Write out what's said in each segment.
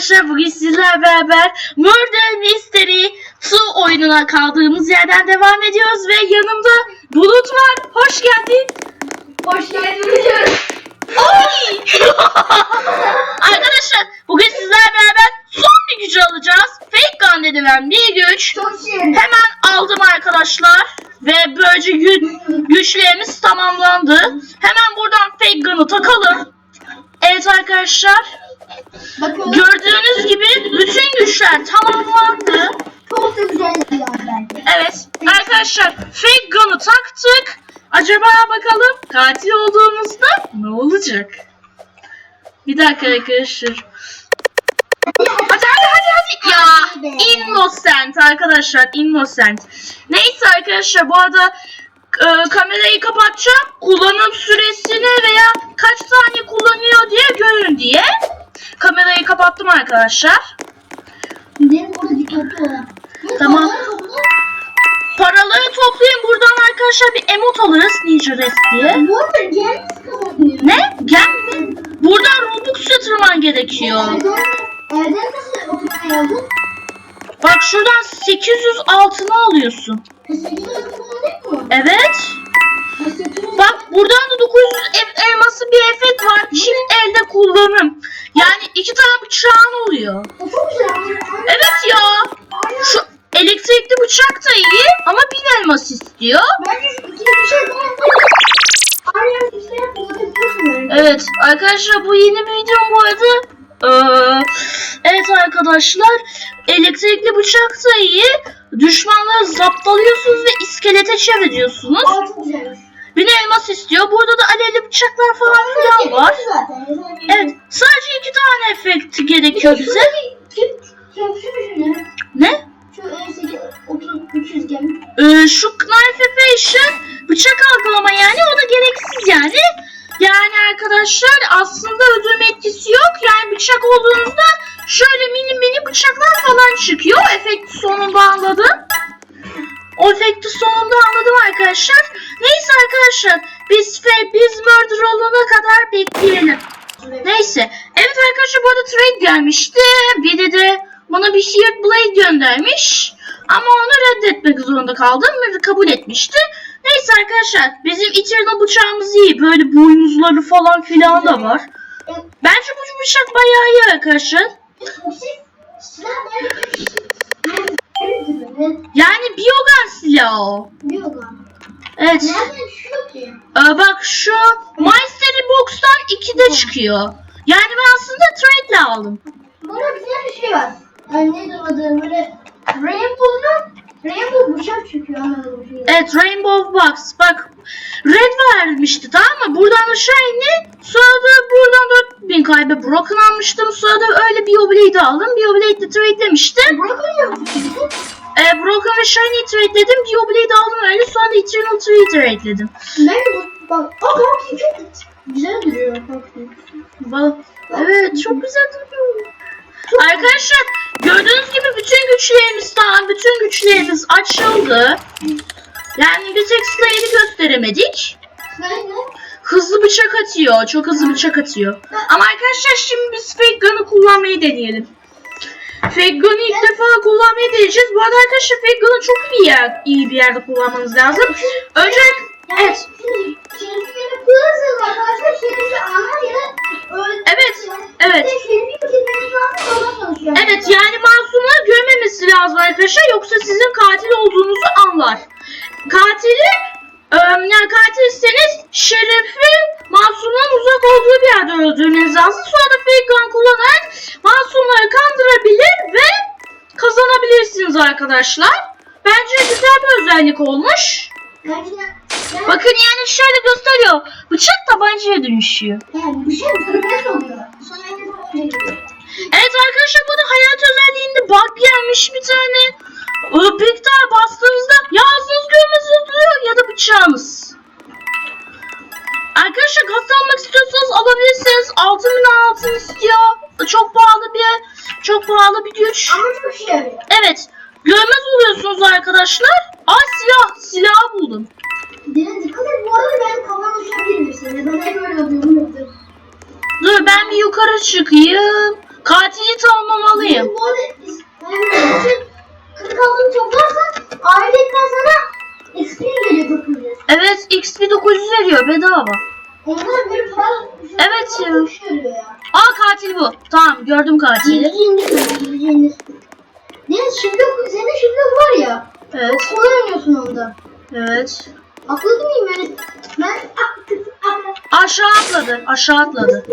arkadaşlar bugün sizlerle beraber Murder Mystery 2 oyununa kaldığımız yerden devam ediyoruz ve yanımda Bulut var. Hoş geldin. Hoş geldiniz. Ay! arkadaşlar bugün sizlerle beraber son bir gücü alacağız. Fake gun dedilen bir güç. Çok. Hemen aldım arkadaşlar. Ve böylece gü- güçlerimiz tamamlandı. Hemen buradan fake gun'ı takalım. Evet arkadaşlar. Bakın Gördüğünüz gibi bütün güçler tamamlandı. çok da güzel yani bence. Evet arkadaşlar fake gun'ı taktık. Acaba bakalım katil olduğumuzda ne olacak? Bir dakika arkadaşlar. Hadi hadi hadi hadi. Ya innocent arkadaşlar innocent. Neyse arkadaşlar bu arada e, kamerayı kapatacağım. Kullanım süresini veya kaç saniye kullanıyor diye görün diye. Kamerayı kapattım arkadaşlar. Benim burada dikkatli olun. Tamam. Paraları toplayın buradan arkadaşlar bir emot alırız Ninja Rest diye. Bu arada geliniz kapanıyor. Ne? Gel mi? Buradan Robux yatırman gerekiyor. Erdem nasıl yazdın? Bak şuradan 800 altını alıyorsun. 800 kullandık mı? Evet. 800 Bak buradan da 900 el- elması bir efekt var. Çift elde kullanım. Yani iki tane bıçağın oluyor. Evet ya. Şu elektrikli bıçak da iyi ama bin elmas istiyor. Şey yani. Evet arkadaşlar bu yeni bir videom bu arada. Ee, evet arkadaşlar elektrikli bıçak da iyi. Düşmanları zaptalıyorsunuz ve iskelete çeviriyorsunuz. Güzelmiş. Bir de elmas istiyor. Burada da alevli bıçaklar falan filan var. Zaten. Evet sadece iki tane efekt gerekiyor bize. Ne? Şu. Ee, şu knife evasion bıçak algılama yani o da gereksiz yani. Yani arkadaşlar aslında öldürme etkisi yok. Yani bıçak olduğunuzda şöyle mini mini bıçaklar falan çıkıyor. Efekti sonunda anladım. O efekti sonunda anladım arkadaşlar. Neyse arkadaşlar biz biz murder olana kadar bekleyelim. Neyse. Evet arkadaşlar bu arada trade gelmişti. Biri de bana bir Sheared Blade göndermiş. Ama onu reddetmek zorunda kaldım ve kabul etmişti. Neyse arkadaşlar bizim Eternal bıçağımız iyi. Böyle boynuzları falan filan da var. Bence bu bıçak bayağı iyi arkadaşlar. Nerede? Yani biyogan silahı o. Biyogan. Evet. Nereden ki? Ee, bak şu Mystery Box'tan 2'de çıkıyor. Yani ben aslında trade'le aldım. Bana bir tane şey var. Yani ne adı böyle Rainbow'dan Rainbow bıçak çıkıyor. Evet Rainbow Box. Bak Red vermişti tamam mı? Buradan da Shiny. Sonra da buradan 4000 kaybı Broken almıştım. Sonra da öyle bir Oblade aldım. Bir Oblade de trade'lemiştim. Bırakın ya. Ee, Broken ve Shiny trade'ledim. Bir Oblade aldım öyle. Sonra da Eternal 3 trade'ledim. Ben bu bak. Aa Pumpkin çok güzel duruyor Pumpkin. Bak. Evet çok güzel duruyor. Arkadaşlar gördüğünüz gibi bütün güçlerimiz tamam. Bütün güçlerimiz açıldı. Yani bir tek Slayer'i gösteremedik. Hızlı bıçak atıyor. Çok hızlı bıçak atıyor. Ama arkadaşlar şimdi biz Fake Gun'ı kullanmayı deneyelim. Fake Gun'ı ilk defa kullanmayı deneyeceğiz. Bu arada arkadaşlar Fake Gun'ı çok iyi, yer, iyi bir yerde kullanmanız lazım. Önce evet. Evet, evet. Evet yani masumları görmemesi lazım arkadaşlar. Yoksa sizin katil olduğunuzu anlar. Katili e, yani katilseniz şerefin masumdan uzak olduğu bir yerde öldürmeniz lazım. Sonra fake gun kullanarak masumları kandırabilir ve kazanabilirsiniz arkadaşlar. Bence güzel bir özellik olmuş. Bakın yani şöyle gösteriyor. Bıçak tabancaya dönüşüyor. Yani oluyor. Sonra. Evet arkadaşlar bu da hayat özelliğinde bug gelmiş bir tane. Daha bastığınızda ya ağzınız görmesi oluyor ya da bıçağınız. Arkadaşlar gaz almak istiyorsanız alabilirsiniz. Altın bin altın istiyor. Çok pahalı bir çok pahalı bir güç. Ama çok işe yarıyor. Evet. Görmez oluyorsunuz arkadaşlar. Aa silah. Silah buldum. Dene dikkat et bu arada ben kafam uçabilir misin? Ben hep öyle yapıyorum. Dur ben bir yukarı çıkayım. Katili tamamlamalıyım. Bu arada altın toplarsan ailetten sana XP geliyor 900. Evet XP 900 veriyor bedava. Onlar böyle para... Evet ya. Şey. Aa katil bu. Tamam gördüm katili. İndir. Deniz şimdi senin şimdi var ya. Evet. Kolay oynuyorsun onda. Evet. Akıllı mıyım yani? Ben Aşağı atladı. Aşağı atladı.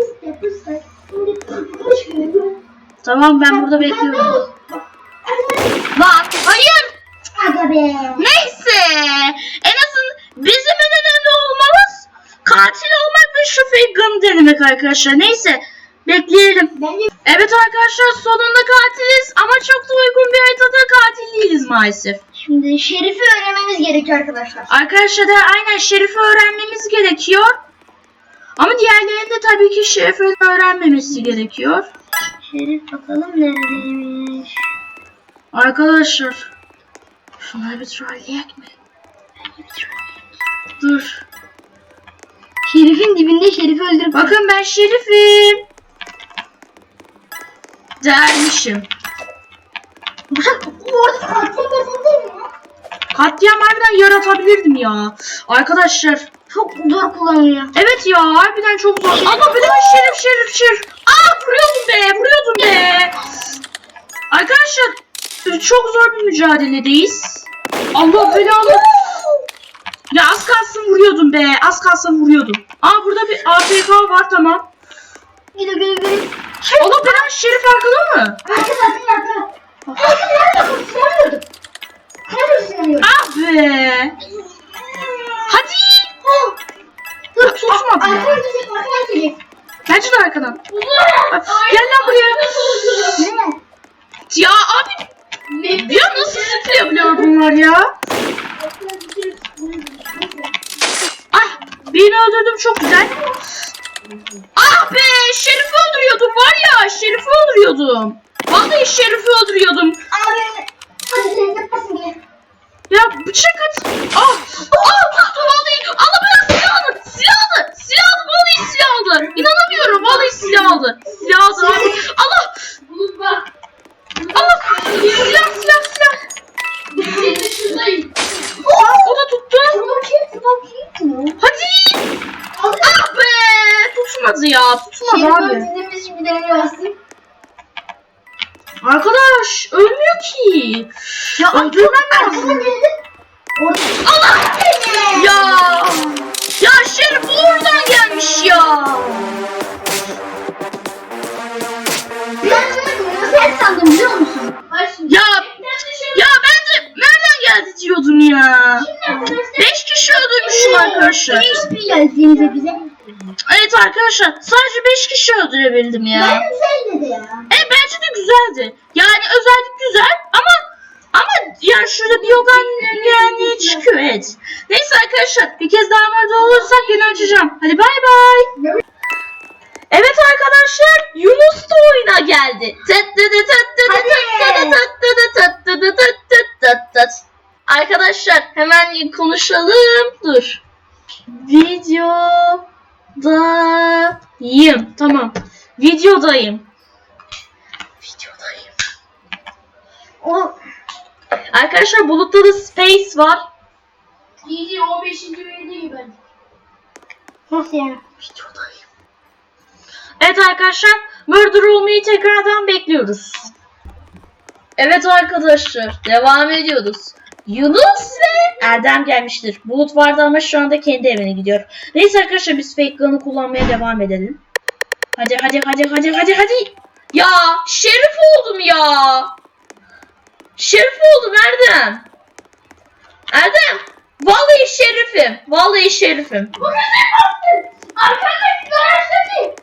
Tamam ben burada bekliyorum. Lan hayır. Aga be. Neyse. En azın bizim en önemli olmamız katil olmak ve şu fake gun denemek arkadaşlar. Neyse. Bekleyelim. Evet arkadaşlar sonunda katiliz ama çok da uygun bir haritada katil değiliz maalesef. şimdi Şerif'i öğrenmemiz gerekiyor arkadaşlar. Arkadaşlar da aynen Şerif'i öğrenmemiz gerekiyor. Ama diğerlerinin de tabii ki Şerif'i öğrenmemesi gerekiyor. Şerif bakalım neredeymiş. Arkadaşlar. Şunları bir trolleyek mi? Dur. Şerif'in dibinde Şerif'i öldürüp Bakın ben Şerif'im. Dermişim. Bak orada katil ya? Katliam harbiden yaratabilirdim ya. Arkadaşlar. Çok zor kullanılıyor. Evet ya harbiden çok zor. Ama bir de Şerif Şerif Şerif. Aa vuruyordum be vuruyordum be. Arkadaşlar çok zor bir mücadeledeyiz. Allah belanı. Ya az kalsın vuruyordum be. Az kalsın vuruyordum. Aa burada bir AFK var tamam. Gide gide gide. Allah belanı Şerif arkada mı? Yardım. Arkadaşlar yardım. Sinirliyordum. Sinirliyordum sinirliyordum. Ah be. Hadi. Dur tutmadı. Arkadan gidecek arkadan gidecek. Bence de arkadan. Gel lan buraya. Bunlar ya? Ay birini öldürdüm çok güzel. Ah be Şerif'i öldürüyordum var ya Şerif'i öldürüyordum. Vallahi Şerif'i öldürüyordum. Ya bıçak at. Ah, ah vallahi. Allah bana silah aldı. Silah aldı. Silah aldı. Vallahi silah aldı. İnanamıyorum. Vallahi silah aldı. Silah aldı. Allah. Allah. Silah silah silah. O da tuttu. Hadi. Ah be. Tutmadı ya. Tutmadı abi. Arkadaş ölmüyor ki. Ya öldürmen lazım. Allah. Ya. Ya Şerif oradan gelmiş ya. Ben sana bunu sen biliyor musun? Ya geldi diyordum ya. Beş kişi öldürmüşüm arkadaşlar. Bize. Evet arkadaşlar sadece beş kişi öldürebildim ya. Ben güzel dedi ya. E bence de güzeldi. Yani özellik güzel ama ama yani şurada bir yogan yani çıkıyor evet. Neyse arkadaşlar bir kez daha orada olursak yine açacağım. Hadi bay bay. Evet arkadaşlar Yunus da oyuna geldi. Tıt tıt tıt tıt tıt tıt tıt tıt tıt tıt tıt tıt tıt tıt. Arkadaşlar hemen konuşalım. Dur. Videodayım. Tamam. Videodayım. Videodayım. O Arkadaşlar bulutta da space var. İyi 15. değil ben. nasıl yani? Videodayım. Evet arkadaşlar Murder olmayı tekrardan bekliyoruz. Evet arkadaşlar devam ediyoruz. Yunus ve Erdem gelmiştir. Bulut vardı ama şu anda kendi evine gidiyor. Neyse arkadaşlar biz fake gun'ı kullanmaya devam edelim. Hadi hadi hadi hadi hadi hadi. Ya şerif oldum ya. Şerif oldum Erdem. Erdem. Vallahi şerifim. Vallahi şerifim. Arkadaki garajdaki.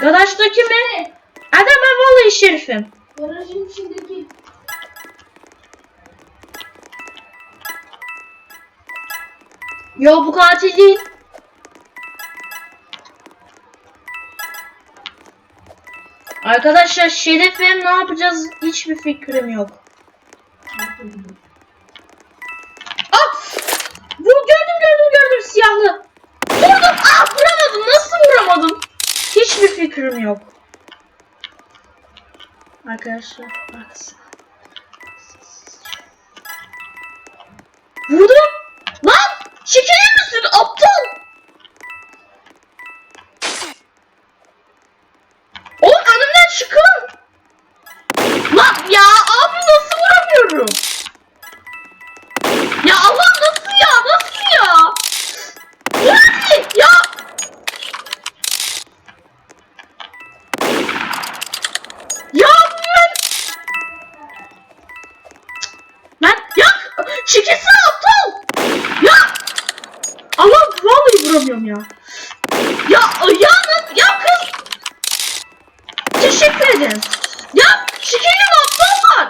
Garajdaki mi? Erdem ben vallahi şerifim. Garajın içindeki. Yo bu katil değil. Arkadaşlar şerifim ne yapacağız hiçbir fikrim yok. Ah! Bu gördüm gördüm gördüm siyahlı. Vurdum. Ah vuramadım. Nasıl vuramadım? Hiçbir fikrim yok. Arkadaşlar arkasına. Vurdum. Çekilsene aptal. Ya. Allah vallahi vuramıyorum ya. Ya ya lan- ya kız. Teşekkür ederim. Ya şekerim aptal var.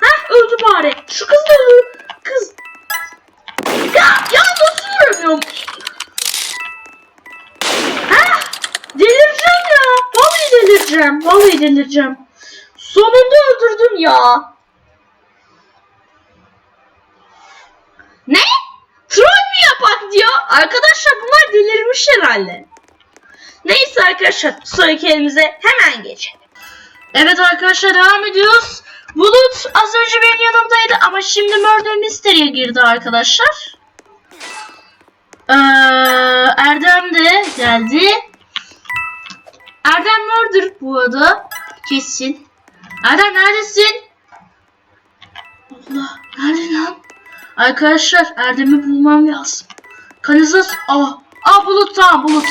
Heh öldü bari. Şu kız da öldü. Kız. Ya ya nasıl vuramıyorum? Heh delireceğim ya. Vallahi delireceğim. Vallahi delireceğim. Sonunda öldürdüm ya. Arkadaşlar bunlar delirmiş herhalde. Neyse arkadaşlar sonraki elimize hemen geçelim. Evet arkadaşlar devam ediyoruz. Bulut az önce benim yanımdaydı ama şimdi Murder Mystery'e girdi arkadaşlar. Ee, Erdem de geldi. Erdem Murder bu arada. Kesin. Erdem neredesin? Allah nerede lan? Arkadaşlar Erdem'i bulmam lazım. Kanizas. Aa, aa Bulut tamam Bulut.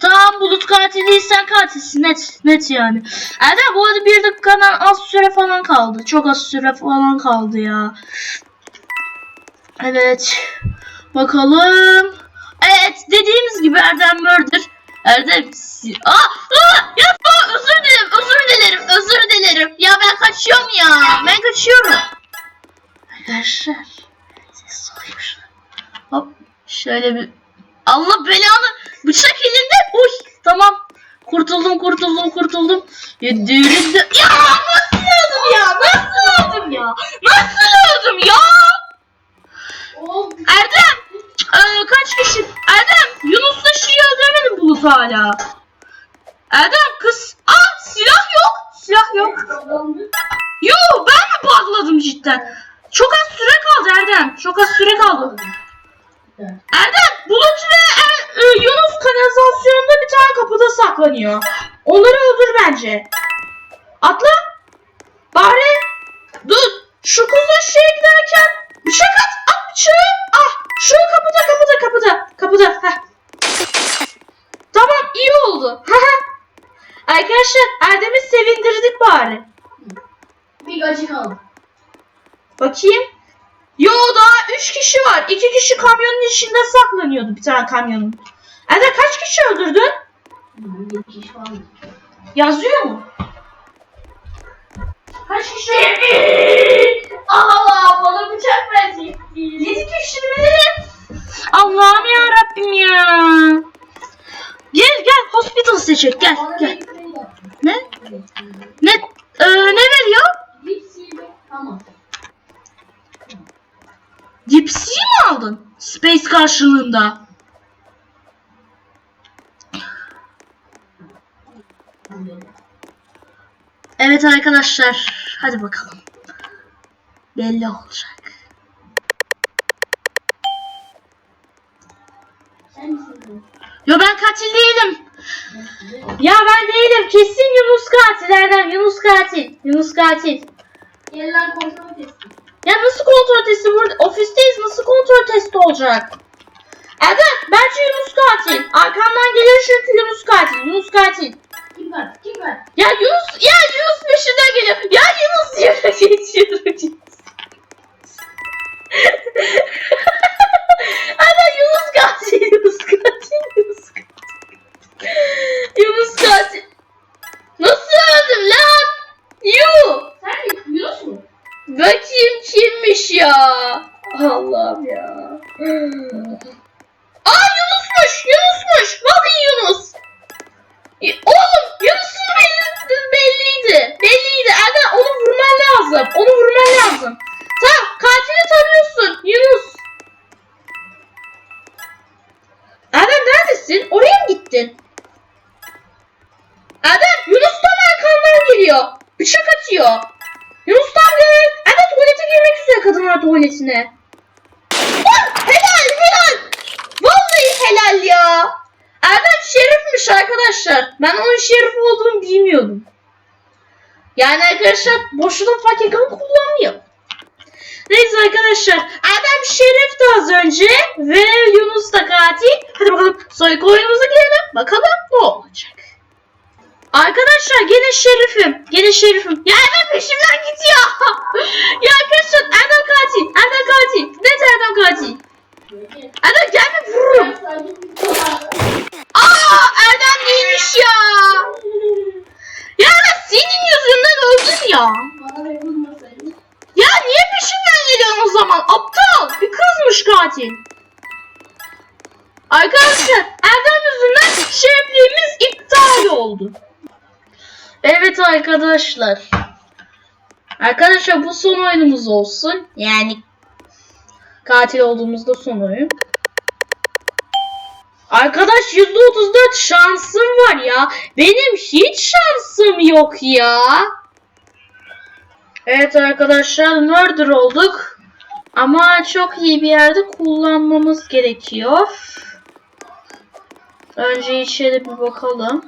Tamam Bulut katil değilsen katilsin net net yani. Erdem bu arada bir dakikadan az süre falan kaldı. Çok az süre falan kaldı ya. Evet. Bakalım. Evet dediğimiz gibi Erdem Murder. Erdem Aa, aa, yapma özür dilerim özür dilerim özür dilerim. Ya ben kaçıyorum ya ben kaçıyorum. Arkadaşlar ses oluyor. Hop şöyle bir Allah belanı bıçak elinde. Uy tamam. Kurtuldum kurtuldum kurtuldum. Ya düğünde ya nasıl öldüm ya? Nasıl öldüm ya? Nasıl öldüm ya? Erdem ee, kaç kişi? Erdem Yunus'la şeyi öldüremedim Bulut hala. Erdem kız. Aa silah yok. Silah yok. Yo ben mi bugladım cidden? Çok az süre kaldı Erdem. Çok az süre kaldı. Erdem, Bulut ve e, e, Yunus kanalizasyonda bir tane kapıda saklanıyor. Onları öldür bence. Atla. Bari. Dur. Şu kızla şeye giderken bıçak at. At bıçağı. Ah. Şu kapıda kapıda kapıda. Kapıda. Heh. Tamam iyi oldu. Arkadaşlar Erdem'i sevindirdik bari. Bir gacı kaldı. Bakayım. Yo daha 3 kişi var. 2 kişi kamyonun içinde saklanıyordu bir tane kamyonun. Erdem kaç kişi öldürdün? Yazıyor mu? Kaç kişi Allah bana bıçak verecek. 7 kişi mi? Allah'ım ya Rabbim ya. Gel gel hospital seçecek gel gel. Ne? Ne e, ne veriyor? Karşılığında. Evet arkadaşlar. Hadi bakalım. Belli olacak. Yo ben katil değilim. Ya ben değilim. Kesin Yunus katil Erdem. Yunus katil. Yunus katil. Gel lan kontrol testi. Ya nasıl kontrol testi burada? Ofisteyiz. Nasıl kontrol testi olacak? Erdem bence Yunus katil. Arkamdan gelir çünkü Yunus katil. Yunus katil. Kim var? Kim var? Ya Yunus, ya Yunus peşinden geliyor. Ya Yunus yürü git yürü git. Ana Yunus katil, Yunus katil, Yunus katil. Yunus katil. Nasıl öldüm lan? Yuh. Sen? Yunus mu? Bakayım kimmiş ya? Allah'ım ya. Aa Yunus'muş, Yunus'muş. Vallahi Yunus. Y- Oğlum Yunus'un belli, belliydi. Belliydi. Erdem onu vurman lazım. Onu vurman lazım. Tamam katili tanıyorsun. Yunus. Erdem neredesin? Oraya mı gittin? Erdem Yunus tam arkandan geliyor. Bıçak atıyor. Yunus abi. Evet tuvalete girmek üzere kadınlar tuvaletine. Ah, helal helal. Helal ya. Erdem şerifmiş arkadaşlar. Ben onun şerif olduğunu bilmiyordum. Yani arkadaşlar boşuna gun kullanmıyor. Neyse arkadaşlar. Erdem şerif de az önce ve Yunus da katil. Hadi bakalım soyku oyunumuza girelim. Bakalım ne olacak. Arkadaşlar gene şerifim. Gene şerifim. Ya Erdem peşimden gidiyor. ya arkadaşlar Erdem katil. Erdem katil. Net Erdem katil. Erdem gelme vururum. Aa Erdem değilmiş ya. Ya Erdem senin yüzünden öldüm ya. Ya niye peşimden geliyorsun o zaman? Aptal. Bir kızmış katil. Arkadaşlar Erdem yüzünden şerifliğimiz iptal oldu. Evet arkadaşlar. Arkadaşlar bu son oyunumuz olsun. Yani katil olduğumuzda son. Arkadaş %34 şansım var ya. Benim hiç şansım yok ya. Evet arkadaşlar murder olduk. Ama çok iyi bir yerde kullanmamız gerekiyor. Önce içeri bir bakalım.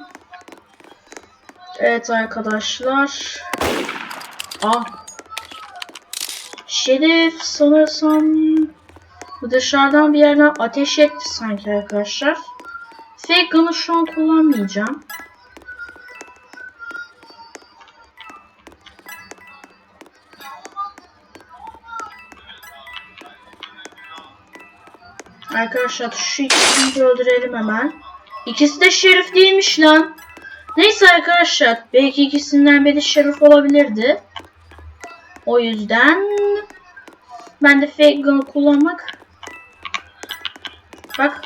Evet arkadaşlar. Ah. Şerif sanırsam dışarıdan bir yerden ateş etti sanki arkadaşlar. Fake gun'ı şu an kullanmayacağım. Arkadaşlar şu ikisini öldürelim hemen. İkisi de şerif değilmiş lan. Neyse arkadaşlar. Belki ikisinden biri şerif olabilirdi. O yüzden ben de fake gun kullanmak. Bak.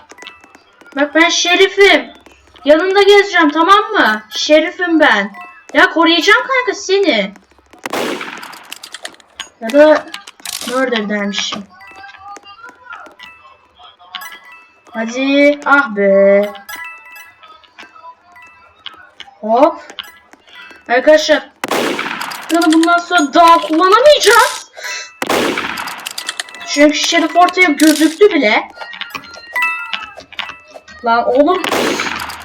Bak ben şerifim. Yanında gezeceğim tamam mı? Şerifim ben. Ya koruyacağım kanka seni. Ya da murder dermişim. Hadi. Ah be. Hop. Arkadaşlar. Bunu bundan sonra daha kullanamayacağız. Çünkü şerif ortaya gözüktü bile. Lan oğlum.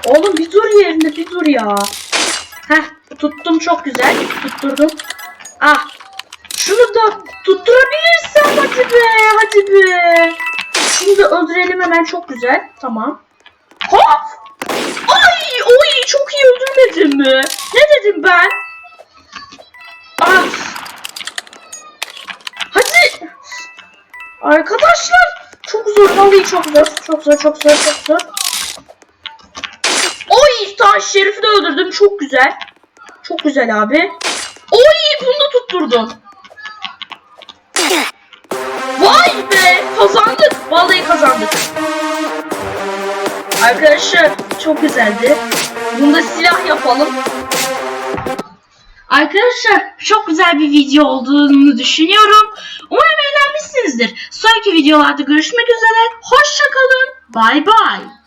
Oğlum bir dur yerinde bir dur ya. Heh tuttum çok güzel. Tutturdum. Ah. Şunu da tutturabilirsem hadi be hadi be. Şunu da öldürelim hemen çok güzel. Tamam. Hop. Ay oy çok iyi öldürmedim mi? Ne dedim ben? Ah. Hadi. Arkadaşlar çok zor vallahi çok zor. Çok zor çok zor çok zor. Oy taş şerifi de öldürdüm çok güzel. Çok güzel abi. Oy bunu da tutturdum. Vay be kazandık. Vallahi kazandık. Arkadaşlar çok güzeldi. Bunda silah yapalım. Arkadaşlar çok güzel bir video olduğunu düşünüyorum. Umarım eğlenmişsinizdir. Sonraki videolarda görüşmek üzere. Hoşçakalın. Bay bay.